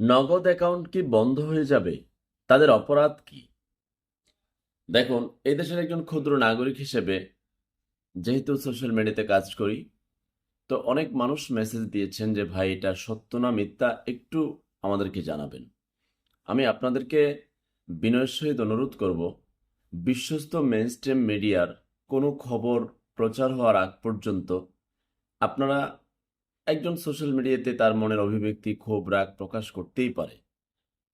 নগদ অ্যাকাউন্ট কি বন্ধ হয়ে যাবে? তাদের অপরাধ কি? দেখুন, এই দেশের একজন ক্ষুদ্র নাগরিক হিসেবে যেহেতু সোশ্যাল মিডিয়াতে কাজ করি, তো অনেক মানুষ মেসেজ দিয়েছেন যে, ভাই, এটা সত্য না মিথ্যা? একটু আমাদেরকে জানাবেন। আমি আপনাদেরকে বিনয়ের সহিত অনুরোধ করব, বিশ্বস্ত মেনস্ট্রিম মিডিয়ার কোনো খবর প্রচার হওয়ার আগ পর্যন্ত আপনারা একজন সোশ্যাল মিডিয়াতে তার মনের অভিব্যক্তি ক্ষোভ, রাগ প্রকাশ করতেই পারে।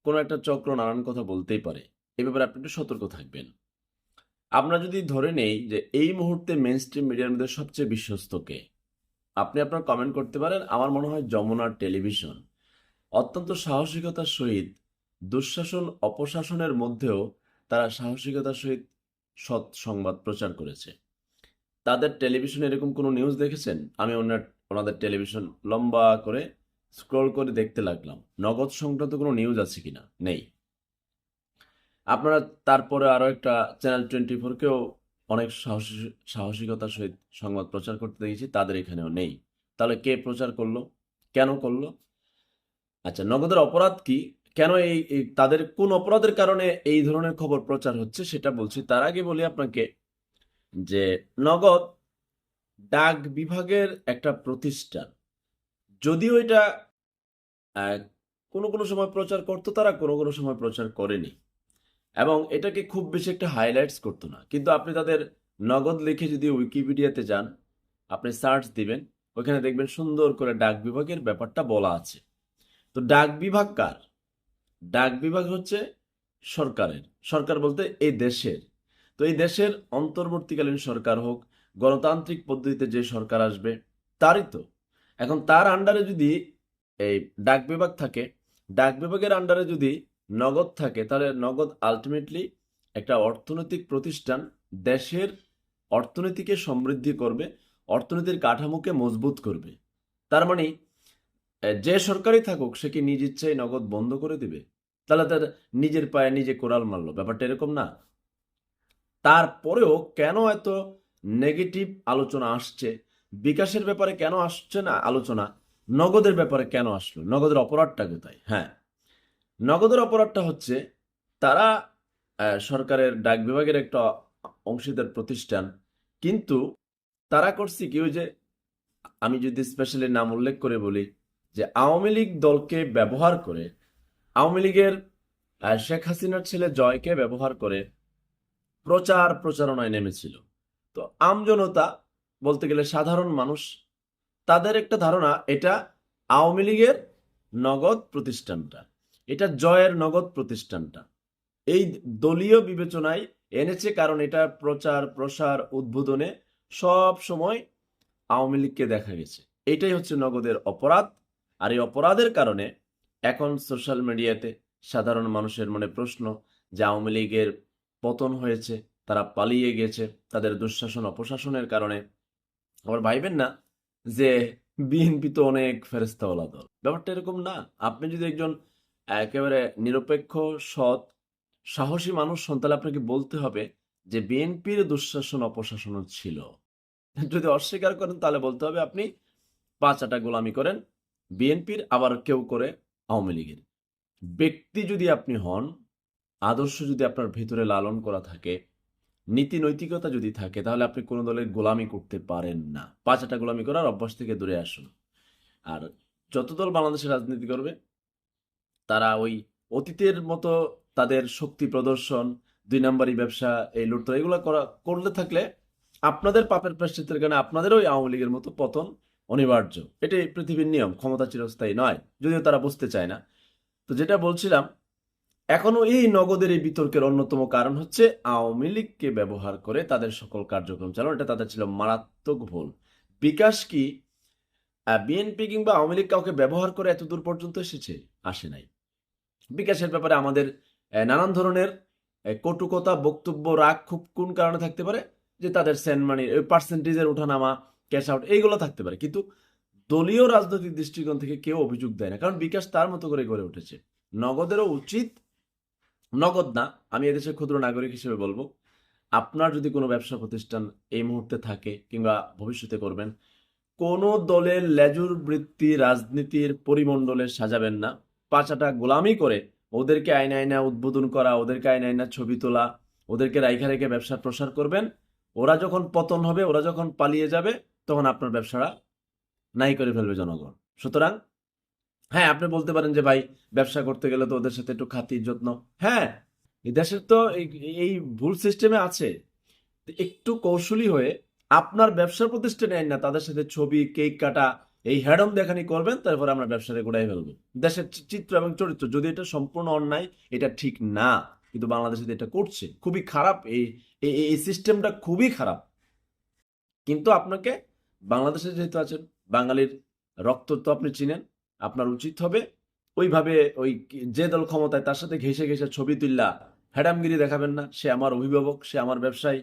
কোনো একটা চক্র নানান কথা বলতেই পারে। এ ব্যাপারে আপনি একটু সতর্ক থাকবেন। আমরা যদি ধরে নেই যে এই মুহূর্তে মেন স্ট্রিম মিডিয়ার মধ্যে সবচেয়ে বিশ্বস্ত কে, আপনি আপনার কমেন্ট করতে পারেন, আমার মনে হয় যমুনার টেলিভিশন অত্যন্ত সাহসিকতার সহিত, দুঃশাসন, অপশাসনের মধ্যেও তারা সাহসিকতার সহিত সৎ সংবাদ প্রচার করেছে। তাদের টেলিভিশনে এরকম কোনো নিউজ দেখেছেন? আমি ওনার ওনাদের টেলিভিশন লম্বা করে স্ক্রল করে দেখতে লাগলাম। নগদ সংক্রান্ত কোনো নিউজ আছে কিনা? নেই। আপনারা তারপরে আরও একটা চ্যানেল টোয়েন্টি ফোরকেও অনেক সাহসী, সাহসিকতার সহিত সংবাদ প্রচার করতে দেখেছি, তাদের এখানেও নেই। তাহলে কে প্রচার করল? কেন করল? আচ্ছা নগদের অপরাধ কি? কেন এই তাদের, কোন অপরাধের কারণে এই ধরনের খবর প্রচার হচ্ছে সেটা বলছি। তার আগে বলি আপনাকে যে নগদ ডাক বিভাগের একটা প্রতিষ্ঠান। যদিও এটা কোনো কোনো সময় প্রচার করতো, তারা কোনো কোনো সময় প্রচার করেনি। এবং এটাকে খুব বেশি একটা হাইলাইটস করতো না। কিন্তু আপনি তাদের নগদ লিখে যদি উইকিপিডিয়াতে যান, আপনি সার্চ দিবেন, ওখানে দেখবেন সুন্দর করে ডাক বিভাগের ব্যাপারটা বলা আছে। তো ডাক বিভাগ কার? ডাক বিভাগ হচ্ছে সরকারের। সরকার বলতে এই দেশের। তো এই দেশের অন্তর্বর্তীকালীন সরকার হোক গণতান্ত্রিক পদ্ধতিতে যে সরকার আসবে, তারই তো। এখন তার আন্ডারে যদি এই ডাক বিভাগ থাকে, ডাক বিভাগের আন্ডারে যদি নগদ থাকে, তাহলে নগদ আলটিমেটলি একটা অর্থনৈতিক প্রতিষ্ঠান দেশের অর্থনীতিকে সমৃদ্ধি করবে, অর্থনীতির কাঠামোকে মজবুত করবে। তার মানে যে সরকারই থাকুক, সে কি নিজ ইচ্ছায় নগদ বন্ধ করে দিবে? তাহলে তার নিজের পায়ে নিজে কোরাল মারলো। ব্যাপারটা এরকম না। তারপরেও কেন এত নেগেটিভ আলোচনা আসছে। বিকাশের ব্যাপারে কেন আসছে না আলোচনা? নগদের ব্যাপারে কেন আসলো? নগদের অপরাধটা কোথায়? হ্যাঁ। নগদের অপরাধটা হচ্ছে, তারা সরকারের ডাক বিভাগের একটা অংশীদার প্রতিষ্ঠান, কিন্তু তারা করছে কি ওই যে, আমি যদি স্পেশালি নাম উল্লেখ করে বলি, যে আওয়ামী লীগ দলকে ব্যবহার করে, আওয়ামী লীগের শেখ হাসিনার ছেলে জয়কে ব্যবহার করে প্রচার প্রচারণায় নেমেছিল। তো আমজনতা বলতে গেলে সাধারণ মানুষ, তাদের একটা ধারণা, এটা আওয়ামী লীগের নগদ প্রতিষ্ঠানটা, এটা জয়ের নগদ প্রতিষ্ঠানটা। এই দলীয় বিবেচনায় এনেছে কারণ এটা প্রচার, প্রসার, উদ্বোধনে সব সময় আওয়ামী লীগকে দেখা গেছে। এটাই হচ্ছে নগদের অপরাধ। আর এই অপরাধের কারণে এখন সোশ্যাল মিডিয়াতে সাধারণ মানুষের মনে প্রশ্ন যে আওয়ামী লীগের পতন হয়েছে তারা পালিয়ে গেছে তাদের দুঃশাসন, অপশাসনের কারণে। আবার ভাইবেন না যে বিএনপি তো অনেক ফেরেস্তাওয়ালা দল। ব্যাপারটা এরকম না। আপনি যদি একজন একেবারে নিরপেক্ষ, সৎ, সাহসী মানুষ হন, তাহলে আপনাকে বলতে হবে যে বিএনপির দুঃশাসন অপশাসন ছিল। যদি অস্বীকার করেন, তাহলে বলতে হবে আপনি পাঁচ আটা গোলামি করেন, বিএনপির আবার কেউ করে আওয়ামী লীগের। ব্যক্তি যদি আপনি হন, আদর্শ যদি আপনার ভেতরে লালন করা থাকে নীতি নৈতিকতা যদি থাকে, তাহলে আপনি কোনো দলের গোলামি করতে পারেন না। পাঁচ আটা গোলামি করার অভ্যাস থেকে দূরে আসুন। আর যত দল বাংলাদেশে রাজনীতি করবে, তারা ওই অতীতের মতো তাদের শক্তি প্রদর্শন, দুই নাম্বারই ব্যবসা, এই লুটতরা, এগুলো করা, করলে থাকলে আপনাদের পাপের প্রাশ্চিত্যের কারণে আপনাদের ওই আওয়ামী লীগের মতো পতন অনিবার্য। এটাই পৃথিবীর নিয়ম, ক্ষমতা চিরস্থায়ী নয়, যদিও তারা বুঝতে চায় না। তো যেটা বলছিলাম এখনও এই নগদের এই বিতর্কের অন্যতম কারণ হচ্ছে আওয়ামী লীগকে ব্যবহার করে তাদের সকল কার্যক্রম চালানো। এটা তাদের ছিল মারাত্মক ভুল। বিকাশ কি বিএনপি কিংবা আওয়ামী লীগ কাউকে ব্যবহার করে এত দূর পর্যন্ত এসেছে? আসে নাই। বিকাশের ব্যাপারে আমাদের নানান ধরনের কটুকতা, বক্তব্য, রাগ খুব কোন কারণে থাকতে পারে? যে তাদের সেন্ট মানি পার্সেন্টেজের ওঠানামা ক্যাশ আউট এইগুলো থাকতে পারে। কিন্তু দলীয় রাজনৈতিক দৃষ্টিকোণ থেকে কেউ অভিযোগ দেয় না। কারণ বিকাশ তার মতো করে গড়ে উঠেছে। নগদেরও উচিত নগদ না, আমি এদেশের ক্ষুদ্র নাগরিক হিসেবে বলব, আপনার যদি কোনো ব্যবসা প্রতিষ্ঠান এই মুহূর্তে থাকে কিংবা ভবিষ্যতে করবেন, কোনো দলের লেজুর বৃত্তি রাজনীতির পরিমণ্ডলে সাজাবেন না। পাঁচাটা গোলামি করে ওদেরকে আইনা আইনা উদ্বোধন করা, ওদেরকে আইনা আইনা ছবি তোলা, ওদেরকে রাইখা রেখে ব্যবসার প্রসার করবেন। ওরা যখন পতন হবে, ওরা যখন পালিয়ে যাবে, তখন আপনার ব্যবসাটা নাই করে ফেলবে জনগণ। সুতরাং হ্যাঁ আপনি বলতে পারেন যে, ভাই, ব্যবসা করতে গেলে তো ওদের সাথে একটু খাতির যত্ন হ্যাঁ এই দেশের তো এই- ভুল সিস্টেমে আছে। একটু কৌশলী হয়ে আপনার ব্যবসার প্রতিষ্ঠানে আইন না, তাদের সাথে ছবি, কেক কাটা, এই হ্যাডম দেখানি করবেন, তারপরে আমরা ব্যবসাটা গোড়াই ফেলব। দেশের চিত্র এবং চরিত্র, যদি এটা সম্পূর্ণ অন্যায়, এটা ঠিক না, কিন্তু বাংলাদেশে এটা করছে। খুবই খারাপ এই- এই সিস্টেমটা খুবই খারাপ। কিন্তু আপনাকে বাংলাদেশে যেহেতু আছেন, বাঙালির রক্ত তো আপনি চিনেন আপনার উচিত হবে ওইভাবে ওই যে দল ক্ষমতায় তার সাথে ঘেসে ঘেসে ছবি তুললা হ্যাডামগিরি দেখাবেন না, সে আমার অভিভাবক, সে আমার ব্যবসায়ী।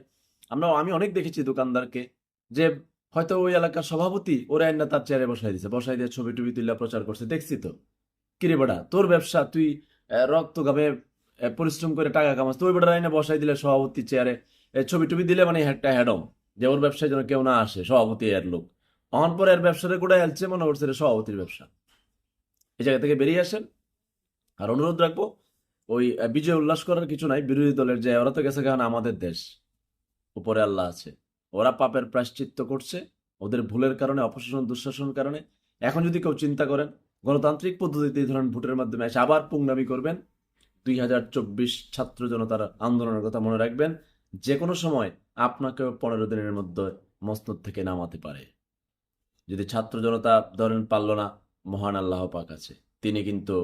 আমরা আমি অনেক দেখেছি দোকানদারকে যে হয়তো ওই এলাকার সভাপতি, ওরা না তার চেয়ারে বসাই দিছে, বসাই দিয়ে ছবি টবি তুললা, প্রচার করছে, দেখছি তো। কিরে বেটা, তোর ব্যবসা, তুই রক্ত গামে পরিশ্রম করে টাকা কামাস তুই বেটা আইনে বসাই দিলে সভাপতি চেয়ারে ছবি টবি দিলে মানে একটা হ্যাডম যে ওর ব্যবসায় যেন কেউ না আসে, সভাপতি এর লোক। অন পরে এর ব্যবসাটা গোড়ায় আসছে মনে করছে সভাপতির ব্যবসা। এই জায়গা থেকে বেরিয়ে আসেন। আর অনুরোধ রাখব, ওই বিজয় উল্লাস করার কিছু নাই, বিরোধী দলের যে, ওরা তো গেছে কারণ আমাদের দেশ। উপরে আল্লাহ আছে। ওরা পাপের প্রায়শ্চিত্ত করছে, ওদের ভুলের কারণে, অপশাসন, দুঃশাসনের কারণে। এখন যদি কেউ চিন্তা করেন, গণতান্ত্রিক পদ্ধতিতে এই ধরনের ভোটের মাধ্যমে এসে আবার পুংনামি করবেন, দুই হাজার চব্বিশ ছাত্র জনতার আন্দোলনের কথা মনে রাখবেন যে কোনো সময় আপনাকেও পনেরো দিনের মধ্যে মসনদ থেকে নামাতে পারে। যদি ছাত্র জনতা ধরেন পারল না মহান আল্লাহ পাক আছে। তিনি কিন্তু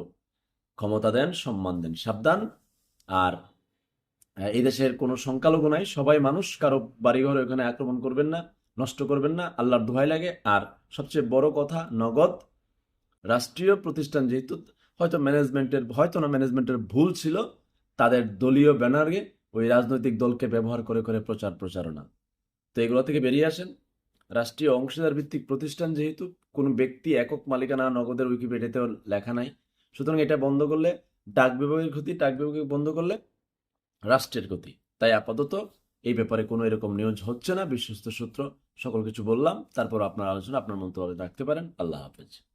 ক্ষমতা দেন, সম্মান দেন, সাবধান। আর এই দেশের কোনো সংখ্যালঘু নাই। সবাই মানুষ, কারও বাড়িঘর ওখানে আক্রমণ করবেন না, নষ্ট করবেন না, আল্লাহর দোহাই লাগে। আর সবচেয়ে বড় কথা, নগদ রাষ্ট্রীয় প্রতিষ্ঠান যেহেতু, হয়তো ম্যানেজমেন্টের, হয়তো না ম্যানেজমেন্টের ভুল ছিল, তাদের দলীয় ব্যানারে ওই রাজনৈতিক দলকে ব্যবহার করে করে প্রচার প্রচারণা তো এগুলো থেকে বেরিয়ে আসেন। রাষ্ট্রীয় অংশীদার ভিত্তিক প্রতিষ্ঠান যেহেতু, কোনো ব্যক্তি একক মালিকানা নগদের উইকিপিডিয়াতেও লেখা নাই। সুতরাং এটা বন্ধ করলে ডাক বিভাগের ক্ষতি, ডাক বিভাগে বন্ধ করলে রাষ্ট্রের ক্ষতি। তাই আপাতত এই ব্যাপারে কোনো এরকম নিউজ হচ্ছে না। বিশ্বস্ত সূত্র সকল কিছু বললাম। তারপর আপনার আলোচনা, আপনার মন্তব্য রাখতে পারেন। আল্লাহ হাফেজ।